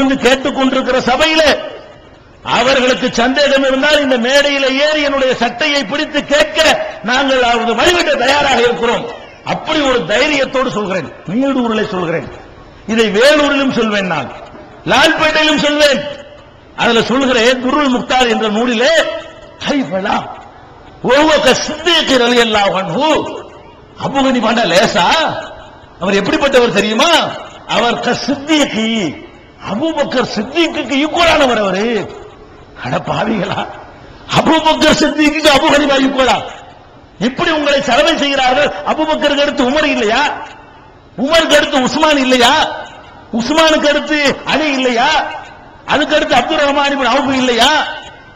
இருந்து கேட்டுக் கொண்டிருக்கிற சபையில அவர்களுக்கு சந்தேகம் இருந்தால் இந்த மேடையில ஏறி என்னுடைய சட்டையை பிடித்து கேட்க நாங்கள் அவரது வழிவிட தயாராக இருக்கிறோம். அப்படி ஒரு தைரியத்தோடு சொல்கிறேன். நீடூரிலே சொல்கிறேன். இதை வேலூரிலும் சொல்வேன் நான். லால்பேட்டையிலும் சொல்வேன். அதுல சொல்கிறேன் துருள் முக்தார் என்ற நூலிலே கைபலா ஒவ்வொரு சித்தேக்கு ரலியல்லாஹு அன்ஹு. அபுகனி பண்ண லேசா? அவர் எப்படிப்பட்டவர் தெரியுமா? அவர் சித்தியக்கு அபுபக்கர் சித்திக்கு ஈக்குவலானவர் அவரு. அட பாவிகளா. அபுபக்கர் சித்திக்கு அபு ஈக்குவலா? எப்படி உங்களை சலவை செய்கிறார்கள் அபுபக்கருக்கு அடுத்து உமர் இல்லையா? உமருக்கு அடுத்து உஸ்மான் இல்லையா? உஸ்மானுக்கு அடுத்து அலி இல்லையா? அதுக்கு அடுத்து அப்துல் ரஹ்மான் அவுபு இல்லையா?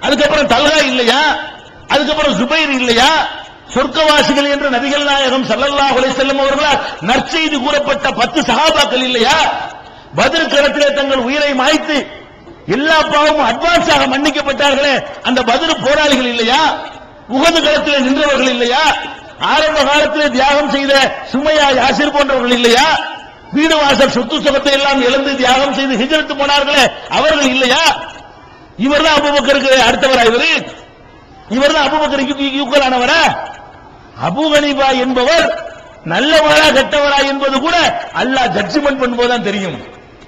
அதுக்கப்புறம் தல்ஹா இல்லையா? அதுக்கப்புறம் ஜுபைர் இல்லையா? சொர்க்கவாசிகள் என்று நபிகள் நாயகம் சல்லல்லா அலைஹி செல்லும் அவர்களால் நற்செய்தி கூறப்பட்ட பத்து சகாபாக்கள் இல்லையா? பதில் களத்திலே தங்கள் உயிரை மாய்த்து எல்லா பாவமும் அட்வான்ஸாக மன்னிக்கப்பட்டார்களே அந்த பதில் போராளிகள் இல்லையா? உகது களத்திலே நின்றவர்கள் இல்லையா? ஆரம்ப காலத்திலே தியாகம் செய்த சுமையா யாசிர் போன்றவர்கள் இல்லையா? வீடு வாசல் சொத்து சுகத்தை எல்லாம் இழந்து தியாகம் செய்து ஹிஜரத்து போனார்களே அவர்கள் இல்லையா? இவர்தான் அபுபக்கருக்கு அடுத்தவரா இவரு? இவர்தான் அபுபக்கருக்கு யூக்கலானவரா அபு ஹனீஃபா என்பவர் நல்லவரா கெட்டவரா என்பது கூட அல்லாஹ் ஜட்ஜ்மெண்ட் பண்ணும்போதுதான் தெரியும்.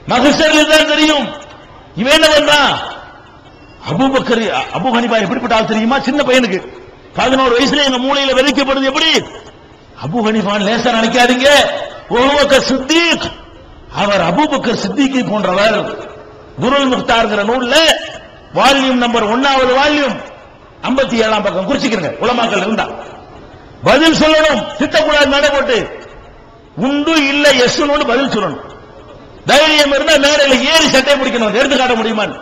மகசரில் தான் தெரியும். இவன் என்ன பண்றான்? அபூபக்கர் அபு ஹனிபா எப்படிப்பட்ட ஆள் தெரியுமா? சின்ன பையனுக்கு. பதினோரு வயசுல எங்க மூளையில விதைக்கப்படுது. எப்படி? அபு ஹனிபான் லேசா நினைக்காதீங்க. ஒருவக்கர் சித்திக். அவர் அபூபக்கர் சித்திகை போன்றவர். குருல் முக்தார்ங்கிற நூல்ல வால்யூம் நம்பர் ஒன்னாவது வால்யூம் ஐம்பத்தி ஏழாம் பக்கம். குறிச்சிக்கிறங்க உலமாக்கள் இருந்தா. பதில் சொல்லணும். திட்டக்கூடாது நட போட்டு. உண்டு இல்லை எஸ்னு பதில் சொல்லணும். தைரியம் இருந்தா மேடையில ஏறி சட்டை பிடிக்கணும். எடுத்து காட்ட முடியுமான்னு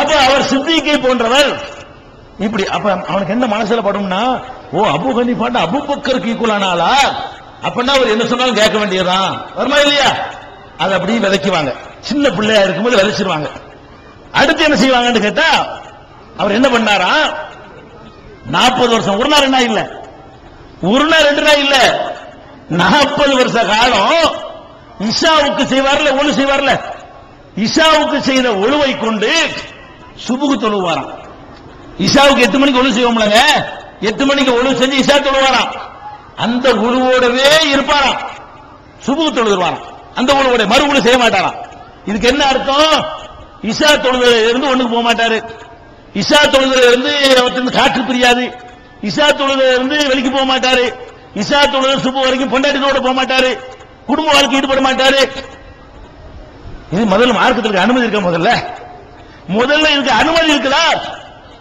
அப்ப அவர் சித்திகை போன்றவர். இப்படி அப்ப அவனுக்கு என்ன மனசுல படும்னா ஓ அபு ஹனிஃபாண்ட அபு பக்கருக்கு ஈக்குவலான ஆளா அப்படின்னா அவர் என்ன சொன்னாலும் கேட்க வேண்டியதுதான். வருமா இல்லையா? அதை அப்படியே விதைக்குவாங்க. சின்ன பிள்ளையா இருக்கும்போது விதைச்சிருவாங்க. அடுத்து என்ன செய்வாங்கன்னு கேட்டா அவர் என்ன பண்ணாரா? நாற்பது வருஷம். ஒரு நாள் என்ன இல்ல ஒரு நாள் ரெண்டு நாள் இல்ல. நாற்பது வருஷ காலம் இஷாவுக்கு செய்வார்ல ஒழு செய்வார்ல இஷாவுக்கு செய்த ஒழுவை கொண்டு சுபுகு தொழுவாராம். இஷாவுக்கு எட்டு மணிக்கு ஒழு செய்வோம்லங்க எட்டு மணிக்கு ஒழு செஞ்சு இஷா தொழுவாராம். அந்த உழுவோடவே இருப்பாராம். சுபுகு தொழுவாராம் அந்த குழுவோட மறு உழு செய்ய மாட்டாராம். இதுக்கு என்ன அர்த்தம்? இஷா தொழுதுல இருந்து ஒண்ணுக்கு போக மாட்டாரு. இஷா தொழுதுல இருந்து அவற்றிருந்து காற்று பிரியாது. இஷா தொழுதுல இருந்து வெளிக்கு போக மாட்டாரு. இஷா தொழுது சுபு வரைக்கும் பொண்டாட்டினோட போக மாட்டாரு. குடும்ப வாழ்க்கை ஈடுபட மாட்டாரு இது முதல்ல மார்க்கத்துக்கு அனுமதி இருக்க முதல்ல? முதல்ல இதுக்கு அனுமதி இருக்குதா?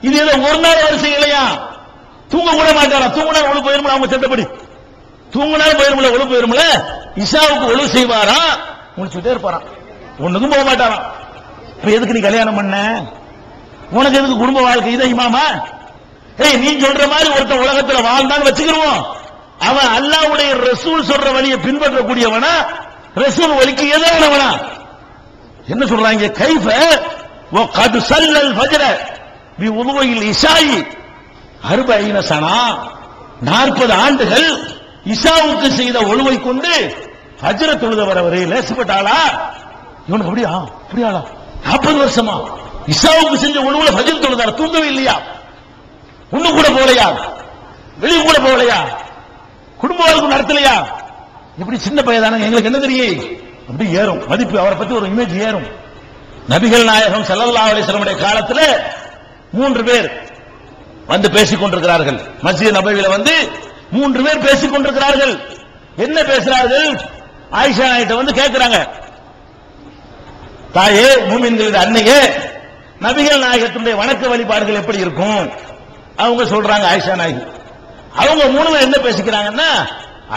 இது ஏதோ ஒரு நாள் வரிசை இல்லையா? தூங்க கூட மாட்டாரா? தூங்கினா ஒழு போயிருமில்ல அவங்க சட்டப்படி தூங்கினாலும் போயிருமில்ல ஒழு போயிருமில்ல இஷாவுக்கு ஒழு செய்வாரா? முடிச்சுட்டே இருப்பாராம். ஒண்ணுக்கும் போக மாட்டாராம். இப்ப எதுக்கு நீ கல்யாணம் பண்ண? உனக்கு எதுக்கு குடும்ப வாழ்க்கை? இதை இமாமா? ஏய் நீ சொல்ற மாதிரி ஒருத்தன் உலகத்துல வாழ்ந்தான்னு வச்சுக்கிருவோம். அவன் அல்லாவுடைய ரசூல் சொல்ற வழியை பின்பற்றக்கூடியவனா? ரசூல் வழிக்கு எதிரானவனா? என்ன சொல்றாங்க? கைஃப கது சல்லல் ஃபஜ்ர பி உதுவையில் இசாயி அறுபைன சனா நாற்பது ஆண்டுகள் இசாவுக்கு செய்த ஒழுவை கொண்டு ஃபஜ்ர தொழுத வர வரை லேசுப்பட்டாளா இவன் அப்படியா? அப்படியாளா? நாற்பது வருஷமா? இசாவுக்கு செஞ்ச ஒழுவுல ஃபஜ்ர தொழுதாரா தூங்கவே இல்லையா? ஒண்ணு கூட போகலையா? வெளியே கூட போகலையா? குடும்ப வாழ்க்கை நடத்தலையா? இப்படி சின்ன பையன் தானே எங்களுக்கு என்ன தெரியும்? அப்படி ஏறும். மதிப்பு அவரை பத்தி ஒரு இமேஜ் ஏறும். நபிகள் நாயகம் செல்லல்லா அலிஸ்லமுடைய காலத்தில் காலத்துல மூன்று பேர் வந்து பேசிக் கொண்டிருக்கிறார்கள். மசித நபையில வந்து மூன்று பேர் பேசிக் கொண்டிருக்கிறார்கள். என்ன பேசுறார்கள்? ஆயிஷா நாயிட்ட வந்து கேட்கிறாங்க தாயே மூமின்களின் அன்னையே நபிகள் நாயகத்தினுடைய வணக்க வழிபாடுகள் எப்படி இருக்கும்? அவங்க சொல்றாங்க ஆயிஷா நாயகி. அவங்க மூணு பேர் என்ன பேசிக்கிறாங்கன்னா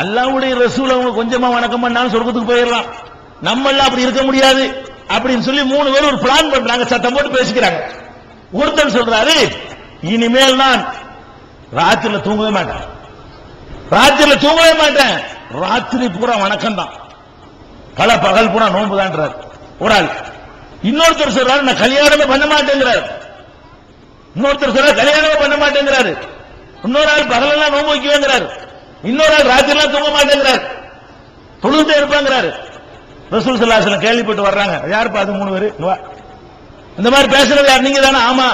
அல்லாவுடைய ரசூல் அவங்க கொஞ்சமா வணக்கம் பண்ணாலும் சொர்க்கத்துக்கு போயிடலாம். நம்ம எல்லாம் அப்படி இருக்க முடியாது அப்படின்னு சொல்லி மூணு பேர் ஒரு பிளான் பண்றாங்க சத்தம் போட்டு பேசிக்கிறாங்க. ஒருத்தர் சொல்றாரு இனிமேல் நான் ராத்திரில தூங்கவே மாட்டேன். ராத்திரில தூங்கவே மாட்டேன். ராத்திரி பூரா வணக்கம் தான் பல பகல் பூரா நோன்பு தான் ஒரு ஆள். இன்னொருத்தர் சொல்றாரு நான் கல்யாணமே பண்ண மாட்டேங்கிறார். இன்னொருத்தர் சொல்றாரு கல்யாணமே பண்ண மாட்டேங்கிறாரு. இன்னொரு ஆள் பகலெல்லாம் நோன்பு வைக்குவேங்கிறாரு இன்னொரு ஆள் ராத்திரிலாம் தூங்க மாட்டேங்கிறார். தொழுதுட்டே இருப்பாங்கிறாரு. ரசூல் சல்லாஹ் கேள்விப்பட்டு வர்றாங்க. யார் பார்த்து மூணு பேர்? வா. இந்த மாதிரி பேசுறது யார்? நீங்க தானே. ஆமா.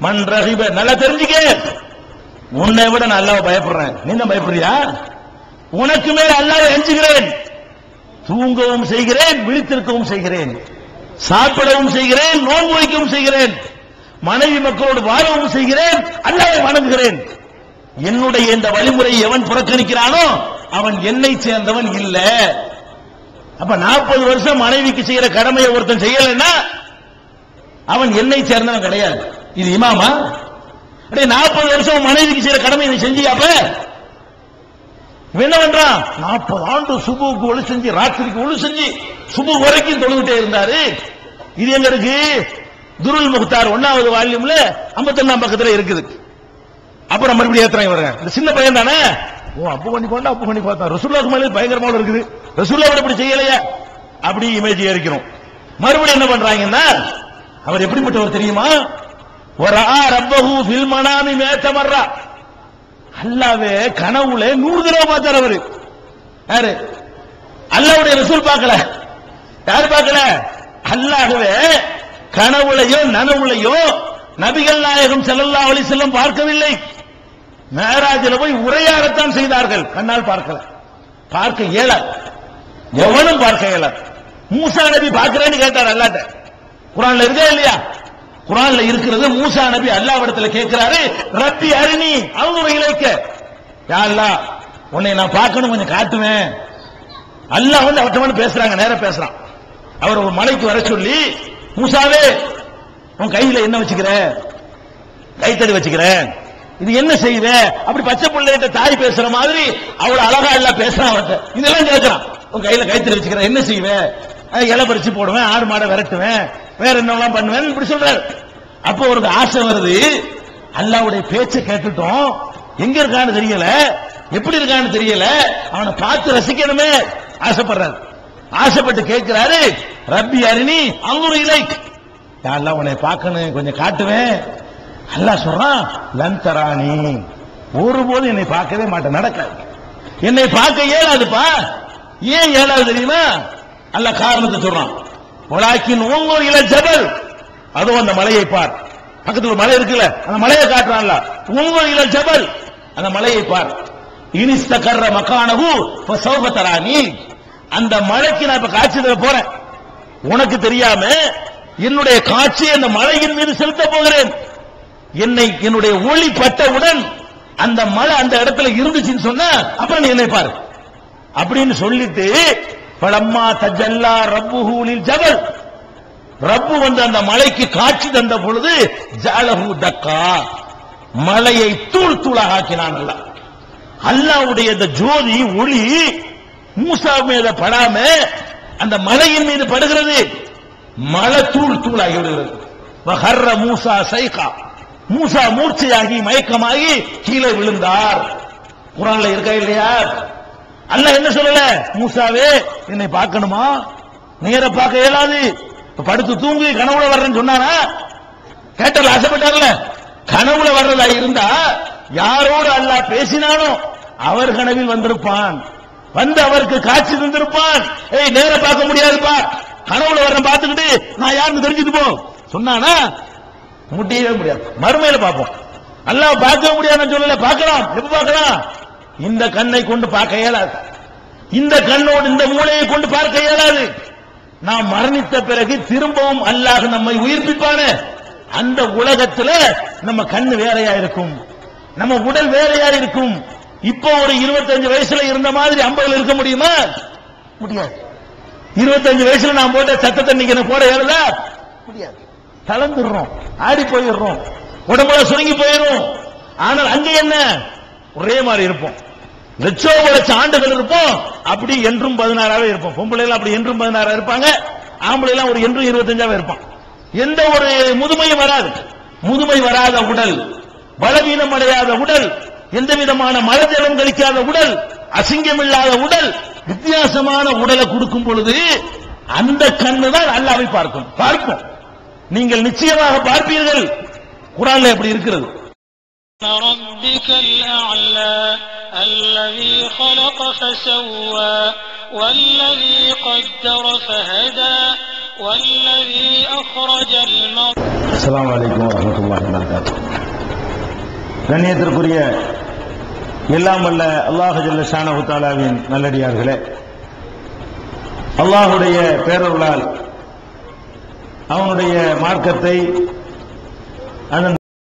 மண் ரஹிப. நல்லா தெரிஞ்சுக்க. உன்னை விட நான் அல்லாஹ் பயப்படுறேன். நீ தான் பயப்படுறியா? உனக்கு மேல அல்லாஹ் எஞ்சுகிறேன் தூங்கவும் செய்கிறேன் விழித்திருக்கவும் செய்கிறேன். சாப்பிடவும் செய்கிறேன் நோன்பு வைக்கவும் செய்கிறேன். மனைவி மக்களோடு வாழவும் செய்கிறேன் அல்லாவை வணங்குகிறேன். என்னுடைய இந்த வழிமுறையை எவன் புறக்கணிக்கிறானோ அவன் என்னை சேர்ந்தவன் இல்ல. அப்ப நாற்பது வருஷம் மனைவிக்கு செய்யற கடமையை ஒருத்தன் செய்யலைன்னா அவன் என்னை சேர்ந்தவன் கிடையாது. இது இமாமா? அடே நாற்பது வருஷம் மனைவிக்கு செய்யற கடமை நீ செஞ்சியாப்ப என்ன பண்றான் நாற்பது ஆண்டு சுபுக்கு ஒளி செஞ்சு ராத்திரிக்கு ஒளி செஞ்சு சுபு வரைக்கும் தொழுகிட்டே இருந்தாரு. இது எங்க இருக்கு? துருல் முக்தார் ஒன்னாவது வால்யூம்ல 51 பக்கத்துல இருக்குது. அப்புறம் மறுபடியும் ஏத்துறாங்க வரேன் இந்த சின்ன பையன் தானே? ஓ அப்பு பண்ணி கொண்டா அப்பு பண்ணி பார்த்தா ரசூல்லாக்கு மேலே பயங்கரமாக இருக்குது. ரசூல்லா இப்படி செய்யலையா. அப்படி இமேஜ் ஏறிக்கிறோம். மறுபடியும் என்ன பண்றாங்கன்னா அவர் எப்படிப்பட்டவர் தெரியுமா? ஒரு ஆ ரப்பஹு ஃபில் மனாமி மேத்தமர்ரா அல்லாவே கனவுல நூறு தடவை பார்த்தார் அவரு. யாரு? அல்லாவுடைய ரசூல் பார்க்கல. யாரு பார்க்கல? அல்லாகவே கனவுலையோ நனவுலையோ நபிகள் நாயகம் செல்லல்லா அலி செல்லம் பார்க்கவில்லை. மேராஜில் போய் உரையாடத்தான் செய்தார்கள். கண்ணால் பார்க்கல. பார்க்க இயலாது எவனும் பார்க்க இயலாது மூசா நபி பார்க்கிறேன்னு கேட்டார் அல்லாட்ட. குரான்ல இருக்கா இல்லையா? குரான்ல இருக்கிறது மூசா நபி அல்லாவிடத்துல கேட்கிறாரு ரப்பி அருணி அவங்க இழைக்க யா உன்னை நான் பார்க்கணும் கொஞ்சம் காட்டுவேன். அல்லாஹ் வந்து அவட்டமான பேசுறாங்க நேரம் பேசுறான். அவர் ஒரு மலைக்கு வர சொல்லி மூசாவே உன் கையில என்ன வச்சுக்கிற? கைத்தடி வச்சுக்கிறேன் இது என்ன செய்வ அப்படி பச்சை பிள்ளைகிட்ட தாய் பேசுற மாதிரி அவ்வளவு அழகா எல்லாம் பேசுறான் அவர்கிட்ட இதெல்லாம் கேட்கிறான் உன் கையில கைத்தடி வச்சுக்கிறேன் என்ன செய்வேன் இலை பறிச்சு போடுவேன் ஆடு மாடை விரட்டுவேன் வேற என்னெல்லாம் பண்ணுவேன் இப்படி சொல்றாரு. அப்போ ஒரு ஆசை வருது. அல்லாவுடைய பேச்சை கேட்டுட்டோம். எங்க இருக்கான்னு தெரியல. எப்படி இருக்கான்னு தெரியல. அவனை பார்த்து ரசிக்கணுமே ஆசைப்படுறாரு. ஆசைப்பட்டு கேட்கிறாரு ரப்பி அருணி அங்குரு இலைக் யாரெல்லாம் உன்னை பார்க்கணும் கொஞ்சம் காட்டுவேன். அல்லா சொல்றான் லந்தராணி ஒருபோதும் என்னை பார்க்கவே மாட்டேன் நடக்காது. என்னை பார்க்க ஏழாதுப்பா ஏன் ஏழாது தெரியுமா? அல்ல காரணத்தை சொல்றான். உலாக்கின் உங்கூர் இல ஜபல். அதுவும் அந்த மலையை பார். பக்கத்துல ஒரு மலை இருக்குல்ல அந்த மலையை காட்டுறான்ல உங்கூர் இல ஜபல். அந்த மலையை பார். இனிஸ்த கர்ற மக்கானகு சௌபத்தராணி அந்த மலைக்கு நான் இப்ப காட்சி தர போறேன். உனக்கு தெரியாம என்னுடைய காட்சியை அந்த மலையின் மீது செலுத்த போகிறேன். என்னை என்னுடைய ஒளி பட்டவுடன் அந்த மலை அந்த இடத்துல இருந்துச்சுன்னு சொன்னா அப்புறம் நீ என்னை பாரு. அப்படின்னு சொல்லிட்டு பலம்மா தஜல்லா ரப்புஹூலில் ஜபல். ரப்பு வந்து அந்த மலைக்கு காட்சி தந்த பொழுது ஜாலஹு தக்கா. மலையை தூள் தூளாக ஆக்கினான் அல்லாஹ் அல்லாவுடைய இந்த ஜோதி ஒளி மூசா மேல படாம அந்த மலையின் மீது படுகிறது. மலை தூள் தூளாகி விடுகிறது. வஹர்ர மூசா சைகா. மூசா மூர்ச்சையாகி மயக்கமாகி கீழே விழுந்தார். குரான்ல இருக்கா இல்லையா? அல்ல என்ன சொல்லல? மூசாவே என்னை பார்க்கணுமா? நேர பார்க்க இயலாது. படுத்து தூங்கி கனவுல வர்றேன்னு சொன்னாரா கேட்டல ஆசைப்பட்டார்ல. கனவுல வர்றதா இருந்தா யாரோடு அல்லாஹ் பேசினாலும் அவர் கனவில் வந்திருப்பான். வந்து அவருக்கு காட்சி தந்திருப்பான். ஏய் நேர பார்க்க முடியாதுப்பா. கனவுல வர பார்த்துக்கிட்டு நான் யாருன்னு தெரிஞ்சுட்டு போ. சொன்னானா? முடியவே முடியாது. மறுமையில பார்ப்போம். அல்லாஹ் பார்க்க முடியாதுன்னு சொல்லல. பார்க்கலாம். எப்ப பார்க்கலாம்? இந்த கண்ணை கொண்டு பார்க்க இயலாது. இந்த கண்ணோடு இந்த மூளையை கொண்டு பார்க்க இயலாது. நாம் மரணித்த பிறகு திரும்பவும் அல்லாஹ் நம்மை உயிர்ப்பிப்பானே. அந்த உலகத்துல நம்ம கண்ணு வேறையா இருக்கும். நம்ம உடல் வேறையா இருக்கும். இப்போ ஒரு 25 வயசுல இருந்த மாதிரி 50 இருக்க முடியுமா? முடியாது. 25 வயசுல நான் போட்ட சத்தத்தை நீங்க போட இயலுதா முடியாது. தளர்ந்துடுறோம். ஆடி போயிடுறோம். உடம்புல சுருங்கி போயிடும். ஆனால் அங்க என்ன? ஒரே மாதிரி இருப்போம். லட்சோ லட்சம் ஆண்டுகள் இருப்போம். அப்படி என்றும் பதினாறாவே இருப்போம். பொம்பளை எல்லாம் அப்படி என்றும் பதினாறா இருப்பாங்க. ஆம்பளை எல்லாம் ஒரு என்றும் இருபத்தஞ்சாவே இருப்பான். எந்த ஒரு முதுமையும் வராது. முதுமை வராத உடல். பலவீனம் அடையாத உடல். எந்த விதமான மலஜலம் கழிக்காத உடல் அசிங்கம் இல்லாத உடல் வித்தியாசமான உடலை கொடுக்கும் பொழுது அந்த கண்ணு தான் அல்லாவை பார்க்கும் பார்ப்போம் நீங்கள் நிச்சயமாக பார்ப்பீர்கள் குரான்ல எப்படி இருக்கிறது ربك الأعلى الذي خلق فسوى والذي قدر فهدى والذي أخرج المرء அஸ்ஸலாமு அலைக்கும் வரஹ்மத்துல்லாஹி வபரகாத்துஹு கண்ணியத்திற்குரிய எல்லாம் வல்ல அல்லாஹ் ஷானகுத்தாலாவின் நல்லடியார்களே அல்லாஹுடைய பேரருளால் அவனுடைய மார்க்கத்தை அதன்